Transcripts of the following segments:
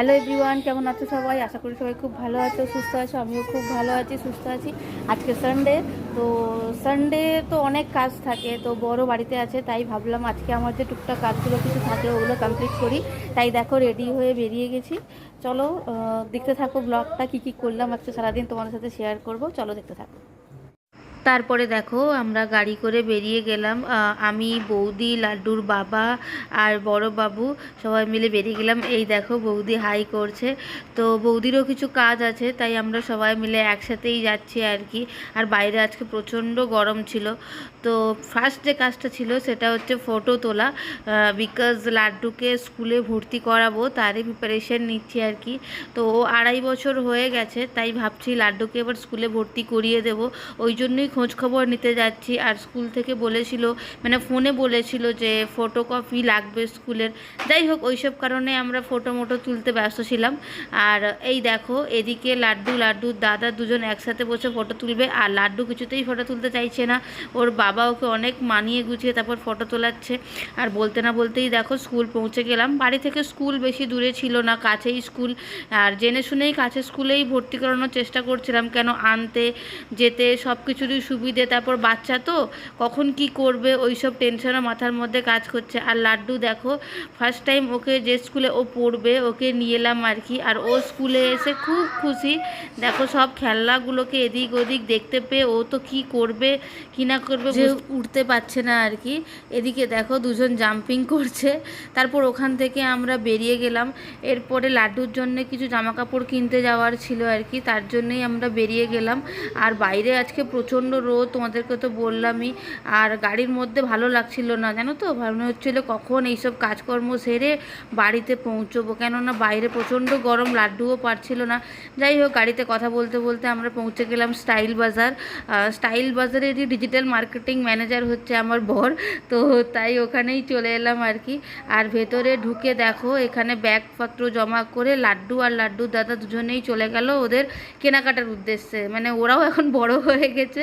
Hello everyone কেমন আছো সবাই? আশা করি সবাই খুব ভালো আছো, সুস্থ আছো, আমিও খুব ভালো আছি, সুস্থ আছি। আজকে সানডে তো সানডে তো অনেক কাজ থাকে, তো বড় বাড়িতে আছে, তাই ভাবলাম আজকে আমার যে টুকটাক কাজগুলো কিছু থাকে, ওগুলো কমপ্লিট করি। তাই দেখো রেডি হয়ে বেরিয়ে গেছি। চলো দেখতে থাকো ব্লগটা কী কী করলাম আজকে সারাদিন তোমাদের সাথে শেয়ার করব। চলো দেখতে থাকো। তারপরে দেখো, আমরা গাড়ি করে বেরিয়ে গেলাম। আমি, বৌদি, লাড্ডুর বাবা আর বড় বাবু সবাই মিলে বেরিয়ে গেলাম। এই দেখো, বৌদি হাই করছে। তো বৌদিরও কিছু কাজ আছে, তাই আমরা সবাই মিলে একসাথেই যাচ্ছি আর কি। আর বাইরে আজকে প্রচণ্ড গরম ছিল। তো ফার্স্ট যে কাজটা ছিল, সেটা হচ্ছে ফটো তোলা। বিকজ লাড্ডুকে স্কুলে ভর্তি করাবো, তারই প্রিপারেশন নিচ্ছি আর কি। তো ও আড়াই বছর হয়ে গেছে, তাই ভাবছি লাড্ডুকে এবার স্কুলে ভর্তি করিয়ে দেবো। ওই জন্যই খোঁজ খবর নিতে যাচ্ছি আর স্কুল থেকে বলেছিল মানে ফোনে বলেছিল যে ফটোকপি লাগবে স্কুলের। যাই হোক, ওইসব কারণে আমরা ফটো মোটো তুলতে ব্যস্ত ছিলাম। আর এই দেখো, এদিকে লাড্ডু লাড্ডুর দাদা দুজন একসাথে বসে ফটো তুলবে। আর লাড্ডু কিছুতেই ফটো তুলতে চাইছে না। ওর বাবা ওকে অনেক মানিয়ে গুছিয়ে তারপর ফটো তোলাচ্ছে। আর বলতে না বলতেই দেখো, স্কুল পৌঁছে গেলাম। বাড়ি থেকে স্কুল বেশি দূরে ছিল না, কাছেই স্কুল। আর জেনে শুনেই কাছে স্কুলেই ভর্তি করানোর চেষ্টা করছিলাম, কেন আনতে, যেতে সব কিছুরই সুবিধে তারপর বাচ্চা তো কখন কি করবে ওই সব টেনশনও মাথার মধ্যে কাজ করছে। আর লাড্ডু দেখো ফার্স্ট টাইম ওকে যে স্কুলে ও পড়বে ওকে নিয়ে এলাম আর কি। আর ও স্কুলে এসে খুব খুশি। দেখো সব খেলনাগুলোকে এদিক ওদিক দেখতে পেয়ে ও তো কি করবে কি না করবে যে উঠতে পারছে না আর কি। এদিকে দেখো দুজন জাম্পিং করছে। তারপর ওখান থেকে আমরা বেরিয়ে গেলাম। এরপরে লাড্ডুর জন্য কিছু জামা কাপড় কিনতে যাওয়ার ছিল আর কি। তার জন্যই আমরা বেরিয়ে গেলাম। আর বাইরে আজকে প্রচণ্ড রোদ, তোমাদেরকে তো বললামই। আর গাড়ির মধ্যে ভালো লাগছিল না, জানো তো? মনে হচ্ছিল কখন এইসব কাজকর্ম সেরে বাড়িতে পৌঁছবো। কেননা বাইরে প্রচণ্ড গরম, লাড্ডুও পারছিল না। যাই হোক, গাড়িতে কথা বলতে বলতে আমরা পৌঁছে গেলাম স্টাইল বাজার। স্টাইল বাজারেরই ডিজিটাল মার্কেটিং ম্যানেজার হচ্ছে আমার বর, তো তাই ওখানেই চলে এলাম আর কি। আর ভেতরে ঢুকে দেখো, এখানে ব্যাগপত্র জমা করে লাড্ডু আর লাড্ডু দাদা দুজনেই চলে গেল ওদের কেনাকাটার উদ্দেশ্যে। মানে ওরাও এখন বড় হয়ে গেছে।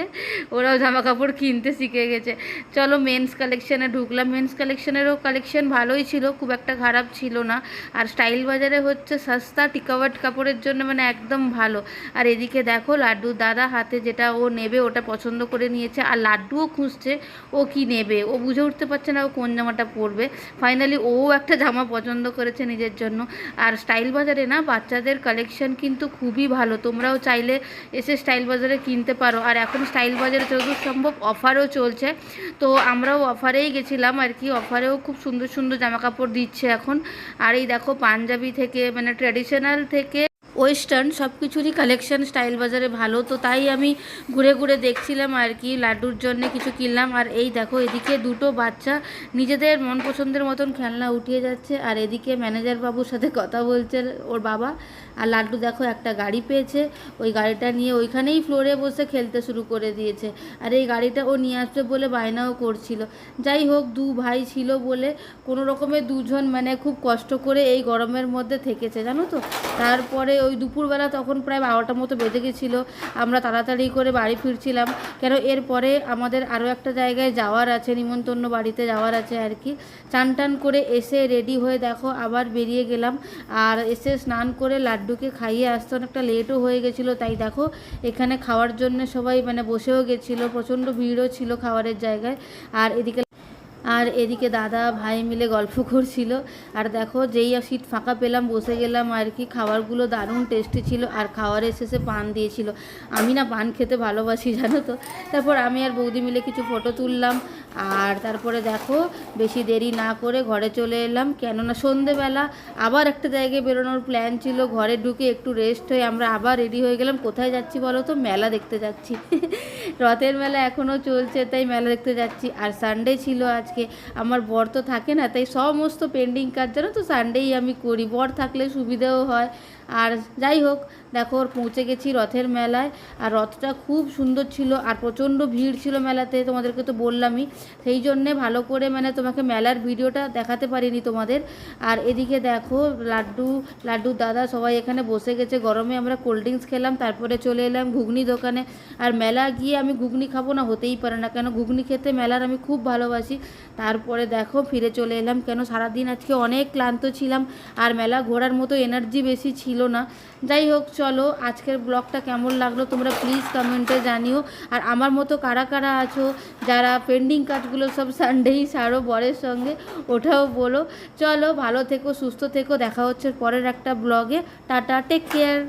ওরাও জামা কাপড় কিনতে শিখে গেছে। চলো মেন্স কালেকশানে ঢুকলাম। মেন্স কালেকশানেরও কালেকশান ভালোই ছিল, খুব একটা খারাপ ছিল না। আর স্টাইল বাজারে হচ্ছে সস্তা টিকাওয়াট কাপড়ের জন্য মানে একদম ভালো। আর এদিকে দেখো লাড্ডু দাদা হাতে যেটা ও নেবে ওটা পছন্দ করে নিয়েছে। আর লাড্ডুও খুঁজছে, ও কি নেবে? ও বুঝে উঠতে পারছে না ও কোন জামাটা পরবে। ফাইনালি ও একটা জামা পছন্দ করেছে নিজের জন্য। আর স্টাইল বাজারে না বাচ্চাদের কালেকশন কিন্তু খুবই ভালো। তোমরাও চাইলে এসে স্টাইল বাজারে কিনতে পারো। আর এখন স্টাইল বাজারে যতদূর সম্ভব অফারও চলছে। তো আমরাও অফারেই গেছিলাম আর কি। অফারেও খুব সুন্দর সুন্দর জামা কাপড় দিচ্ছে এখন। আর এই দেখো পাঞ্জাবি থেকে মানে ট্র্যাডিশনাল থেকে ওয়েস্টার্ন সব কিছুরই কালেকশন স্টাইল বাজারে ভালো। তো তাই আমি ঘুরে ঘুরে দেখছিলাম আর কি, লাড্ডুর জন্য কিছু কিনলাম। আর এই দেখো, এদিকে দুটো বাচ্চা নিজেদের মন পছন্দের মতন খেলনা উঠিয়ে যাচ্ছে। আর এদিকে ম্যানেজার বাবুর সাথে কথা বলছে ওর বাবা। আর লাড্ডু দেখো, একটা গাড়ি পেয়েছে। ওই গাড়িটা নিয়ে ওইখানেই ফ্লোরে বসে খেলতে শুরু করে দিয়েছে। আর এই গাড়িটা ও নিয়ে আসবে বলে বায়নাও করছিল। যাই হোক, দু ভাই ছিল বলে কোনো রকমের দুজন মানে খুব কষ্ট করে এই গরমের মধ্যে থেকেছে, জানো তো? তারপরে ওই দুপুরবেলা তখন প্রায় বারোটার মতো বেজে গেছিল। আমরা তাড়াতাড়ি করে বাড়ি ফিরছিলাম। কেন এরপরে আমাদের আরও একটা জায়গায় যাওয়ার আছে, নিমন্ত্রণ বাড়িতে যাওয়ার আছে আর কি। চান টান করে এসে রেডি হয়ে দেখো, আবার বেরিয়ে গেলাম। আর এসে স্নান করে লাড্ডুকে খাইয়ে আসতে অনেকটা লেটও হয়ে গেছিল। তাই দেখো, এখানে খাওয়ার জন্য সবাই মানে বসেও গেছিল, প্রচণ্ড ভিড়ও ছিল খাবারের জায়গায়। আর এদিকে আর এদিকে দাদা ভাই মিলে গল্প করছিল। আর দেখো, যেই সিট ফাঁকা পেলাম, বসে গেলাম, আর কি খাবারগুলো দারুণ টেস্টি ছিল, আর খাওয়ারের শেষে পান দিয়েছিল। আমি না পান খেতে ভালোবাসি, জানো তো? তারপর আমি আর বৌদি মিলে কিছু ফটো তুললাম। আর তারপরে দেখো, বেশি দেরি না করে ঘরে চলে এলাম। কেননা সন্ধেবেলা আবার একটা জায়গায় বেরোনোর প্ল্যান ছিল। ঘরে ঢুকে একটু রেস্ট হয়ে আমরা আবার রেডি হয়ে গেলাম। কোথায় যাচ্ছি বলো তো? মেলা দেখতে যাচ্ছি। রথের মেলা এখনও চলছে, তাই মেলা দেখতে যাচ্ছি। আর সানডে ছিল আজকে। আমার বর তো থাকে না, তাই সমস্ত পেন্ডিং কাজ জানো তো? সানডেই আমি করি। বর থাকলে সুবিধাও হয়। আর যাই হোক, দেখো পৌঁছে গেছি রথের মেলায়। আর রথটা খুব সুন্দর ছিল, আর প্রচণ্ড ভিড় ছিল মেলাতে, তোমাদেরকে তো বললামই। সেই জন্যে ভালো করে মানে তোমাকে মেলার ভিডিওটা দেখাতে পারিনি তোমাদের। আর এদিকে দেখো, লাড্ডু লাড্ডু দাদা সবাই এখানে বসে গেছে। গরমে আমরা কোল্ড ড্রিঙ্কস খেলাম, তারপরে চলে এলাম ঘুগনি দোকানে। আর মেলা গিয়ে আমি ঘুগনি খাব না, হতেই পারে না। কেন ঘুগনি খেতে মেলার আমি খুব ভালোবাসি। তারপরে দেখো, ফিরে চলে এলাম। কেন সারাদিন আজকে অনেক ক্লান্ত ছিলাম আর মেলা ঘোরার মতো এনার্জি বেশি ছিল না। যাই হোক, চলো, আজকের ব্লগটা কেমন লাগল তোমরা প্লিজ কমেন্টে জানিও। আর আমার মতো কারা কারা আছো, যারা পেন্ডিং কাজগুলো সব সানডেই সারো বরের সঙ্গে, ওটাও বলো। চলো, ভালো থেকো, সুস্থ থেকো। দেখা হচ্ছে পরের একটা ব্লগে। Tata take care